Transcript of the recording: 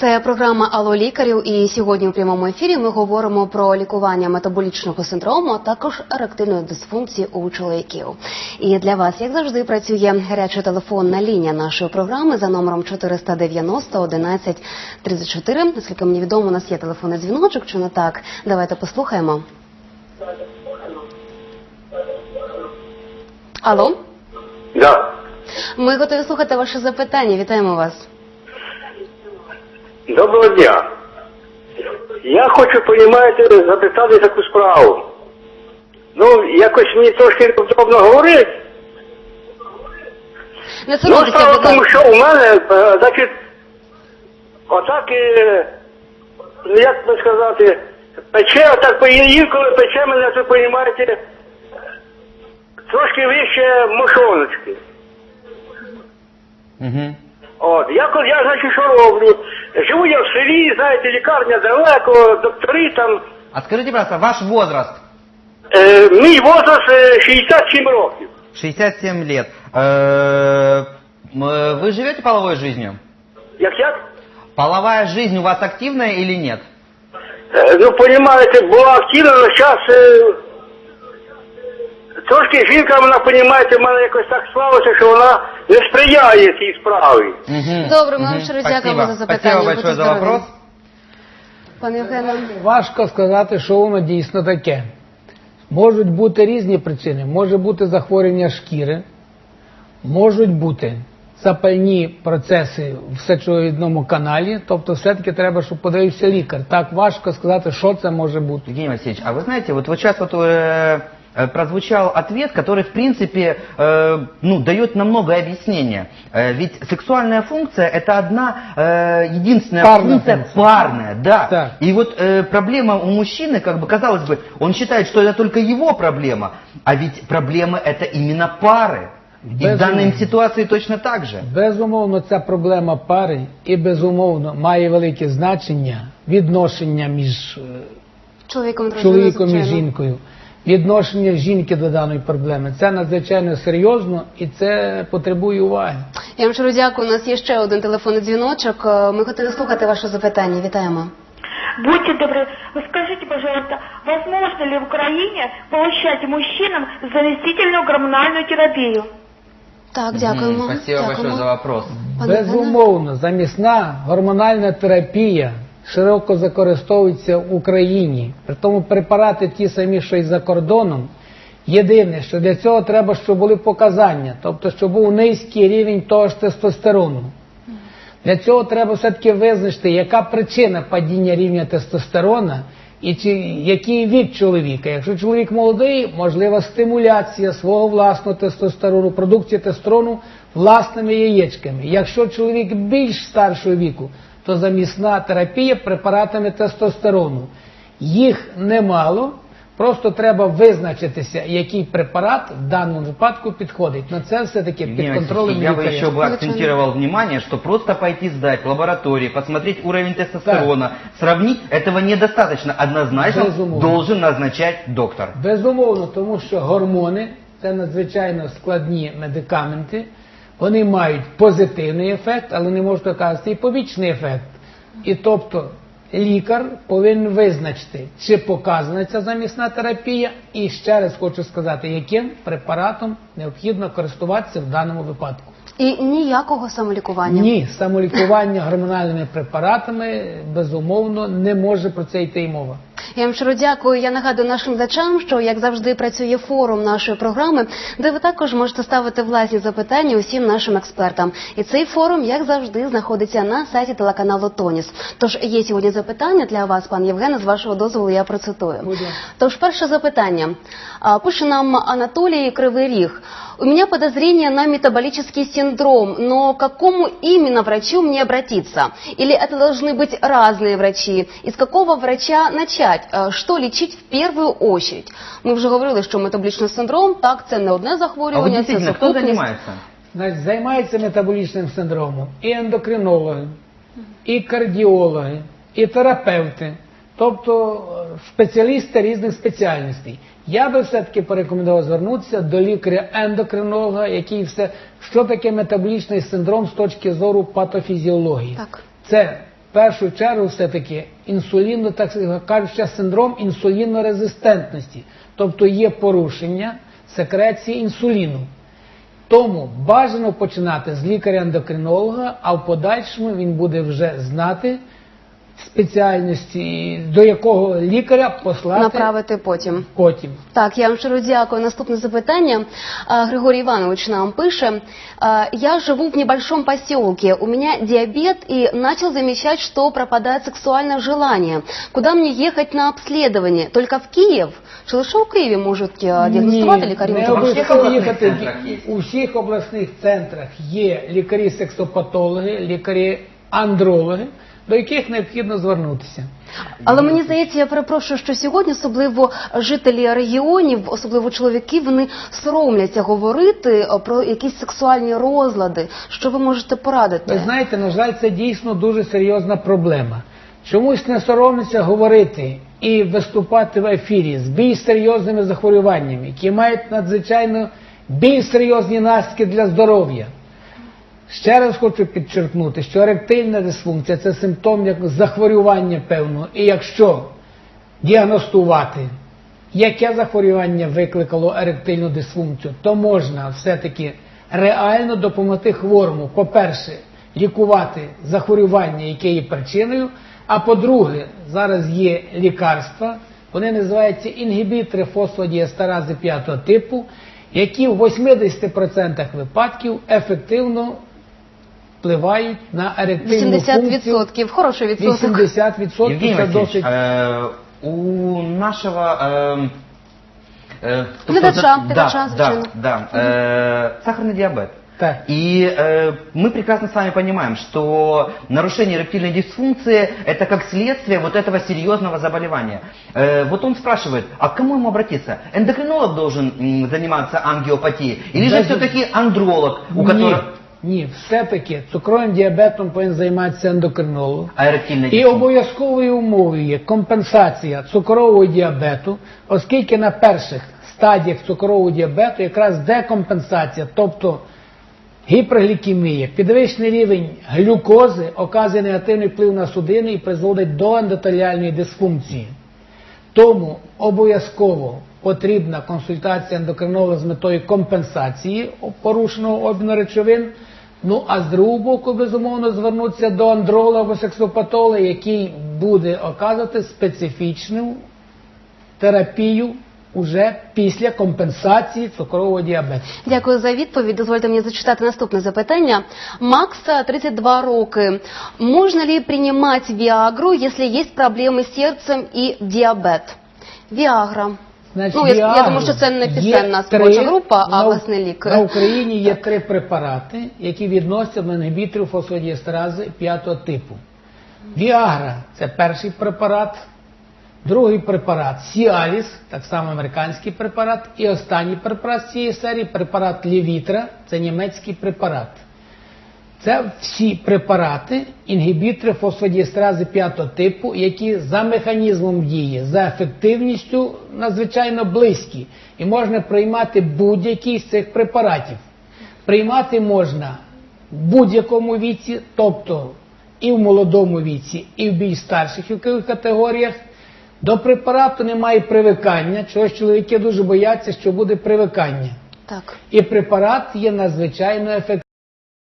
Це програма Алло лікарів. І сьогодні у прямому ефірі ми говоримо про лікування метаболічного синдрому, а також еректильної дисфункції у чоловіків. І для вас, як завжди, працює гаряча телефонна лінія нашої програми за номером 490 11 34. Наскільки мені відомо, у нас є телефонний дзвіночок, чи не так? Давайте послухаємо. Алло, Да. ми готові слухати ваше запитання. Вітаємо вас. Доброго дня. Я хочу, понімаєте, запитати таку справу. Ну, якось мені трошки неудобно говорити. Не Ну, справа в тому, що у мене, е, значить, отак, е, ну як би сказати, пече, отак по інколи пече мене, ви понімаєте, трошки вище мошоночки. Угу. От, я, коли- я, значить, що роблю? Живу я в селі, знаєте, лікарня далеко, доктори там. А скажите, пожалуйста, ваш возраст? Е, мій возраст е, 67 років. 67 лет. Э, м, э, Вы живете половой жизнью? Як як? Половая жизнь у вас активная или нет? Е, ну, понімаєте, була активна, але зараз е, трошки жінка, вона, понімаєте, в мене якось так склалося, що вона не сприяє цій справі. Мгм. Добре, ми вам Мгм. щиро Спасибо. дякуємо за запитання. Спасибо Будьте большое за здорові. вопрос. Пане Євгене. Важко сказати, що воно дійсно таке. Можуть бути різні причини. Може бути захворювання шкіри, можуть бути запальні процеси в сечовидному каналі, тобто все-таки треба, щоб подивився лікар. Так важко сказати, що це може бути. Евгений Васильевич, а вы знаете, вот, вот сейчас вот э, э, прозвучал ответ, который, в принципе, э, ну, дает нам много объяснения. Э, ведь сексуальная функция – это одна э, единственная Парная функция, функция. парная, да. Так. И вот э, проблема у мужчины, как бы, казалось бы, он считает, что это только его проблема, а ведь проблема – это именно пары. И в Безумно. данной ситуации точно так же. Безумовно, ця проблема пари і безумовно має велике значення відношення між е, Чоловіком дружиною, чоловіком і звичайно. жінкою. Відношення жінки до даної проблеми. Це надзвичайно серйозно і це потребує уваги. Я вам щиро дякую. У нас є ще один телефонний дзвіночок. Е, Ми готові слухати ваше запитання. Вітаємо. Будьте добры, вы скажите, пожалуйста, возможно ли в Украине получать мужчинам заместительную гормональную терапию? Так, дякуємо. Спасибо дякуємо. большое за вопрос. Безумовно, замісна гормональна терапія широко використовується в Україні. При тому препарати ті самі, що й за кордоном. Єдине, що для цього треба, щоб були показання, тобто, щоб був низький рівень того ж тестостерону. Для цього треба все-таки визначити, яка причина падіння рівня тестостерона і чи який вік чоловіка. Якщо чоловік молодий, можлива стимуляція свого власного тестостерону, продукції тестостерону власними яєчками. Якщо чоловік більш старшого віку, то замісна терапія препаратами тестостерону. Їх немало. Просто треба визначитися, який препарат в даному випадку підходить. На це все-таки під Евгений контролем Васильевич, я бы лікаря. еще бы акцентировал внимание, что просто пойти сдать в лаборатории, посмотреть уровень тестостерона, сравнить, этого недостаточно. Однозначно Безумовно. должен назначать доктор. Безумовно, тому що гормони це надзвичайно складні медикаменти. Вони мають позитивний ефект, але не можуть оказати і побічний ефект. І тобто лікар повинен визначити, чи показана ця замісна терапія, і ще раз хочу сказати, яким препаратом необхідно користуватися в даному випадку. І ніякого самолікування. Ні, самолікування гормональними препаратами безумовно не може про це йти й мова. Я вам щиро дякую. Я нагадую нашим глядачам, що як завжди працює форум нашої програми, де ви також можете ставити власні запитання усім нашим експертам. І цей форум, як завжди, знаходиться на сайті телеканалу Тоніс. Тож є сьогодні запитання для вас, пан Євгене, з вашого дозволу я процитую. Тож перше запитання. Пише нам Анатолій Кривий Ріг. У меня подозрение на метаболический синдром, но к какому именно врачу мне обратиться? Или это должны быть разные врачи? Из какого врача начать? Е, Що лічить в первую очередь? Ми вже говорили, що метаболічний синдром, так, це не одне А вот захворювання, це действительно, кто сукупність. занимается? Значить, займаються метаболічним синдромом і ендокринологи, і кардіологи, і терапевти, Тобто е, спеціалісти різних спеціальностей. Я би все-таки порекомендував звернутися до лікаря-ендокринолога, який все, що таке метаболічний синдром з точки зору патофізіології. Так. Це в першу чергу все-таки інсуліно, так кажуть, ще синдром інсулінорезистентності, тобто є порушення секреції інсуліну. Тому бажано починати з лікаря-ендокринолога, а в подальшому він буде вже знати спеціальності, до якого лікаря послати Направити потім. потім. Так, я вам щиро дякую. Наступне запитання. А, Григорий Иванович нам пише. Я живу в небольшом поселке. У меня диабет и начал замечать, что пропадает сексуальное желание. Куда мне ехать на обследование? Только в Киев? Чи лише у Києві можуть діагностувати лікарі? не обов'язково їхати. У всіх обласних центрах є лікарі-сексопатологи, лікарі-андрологи, до яких необхідно звернутися. Але мені здається, я перепрошую, що сьогодні особливо жителі регіонів, особливо чоловіки, вони соромляться говорити про якісь сексуальні розлади. Що ви можете порадити? Ви знаєте, на жаль, це дійсно дуже серйозна проблема. Чомусь не соромляться говорити і виступати в ефірі з більш серйозними захворюваннями, які мають надзвичайно більш серйозні наслідки для здоров'я. Ще раз хочу підчеркнути, що еректильна дисфункція це симптом як захворювання певного. І якщо діагностувати, яке захворювання викликало еректильну дисфункцію, то можна все-таки реально допомогти хворому, по-перше, лікувати захворювання, яке є причиною. А по-друге, зараз є лікарства, вони називаються інгібітори фосфодіестерази 5 типу, які в 80% випадків ефективно впливають на еректильну функцію. 80%. Хороший відсоток. 80% Евгений це Васильевич, досить. э, у нашего... э, э, кто- Глядача, кто- глядача, да, звичайно. да, да, э, сахарный диабет. Так. И э, мы прекрасно с вами понимаем, что нарушение эректильной дисфункции это как следствие вот этого серьезного заболевания. Э, вот он спрашивает, а к кому ему обратиться? Эндокринолог должен м, заниматься ангиопатией? Или же Даже- все-таки андролог, у Ні, которого... ні, все-таки цукровим діабетом повинен займатися ендокринолог. І обов'язковою умовою є компенсація цукрового діабету, оскільки на перших стадіях цукрового діабету якраз декомпенсація, тобто гіперглікемія, підвищений рівень глюкози оказує негативний вплив на судини і призводить до ендотеліальної дисфункції. Тому обов'язково потрібна консультація ендокринолога з метою компенсації порушеного обміну речовин. Ну а з другого боку, безумовно, звернутися до андролога сексопатолога, який буде оказувати специфічну терапію уже після компенсації цукрового діабету. Дякую за відповідь. Дозвольте мені зачитати наступне запитання. Макса 32 роки. Можно ли принимать Виагру, если есть проблемы с сердцем и диабет? Виагра. Значить, Ну, я- я думаю, що це не пісенна співоча група, а на- власне лік. На Україні є три препарати, які відносяться до інгібіторів фосфодіестерази 5 типу. Віагра це перший препарат, другий препарат Сіаліс, так само американський препарат, і останній препарат з цієї серії препарат Лівітра, це німецький препарат. Це всі препарати, інгібітори фосфодіестерази 5 типу, які за механізмом дії, за ефективністю надзвичайно близькі. І можна приймати будь-який з цих препаратів. Приймати можна в будь-якому віці, тобто і в молодому віці, і в більш старших вікових категоріях. До препарату немає привикання, чогось чоловіки дуже бояться, що буде привикання. Так. І препарат є надзвичайно ефективним.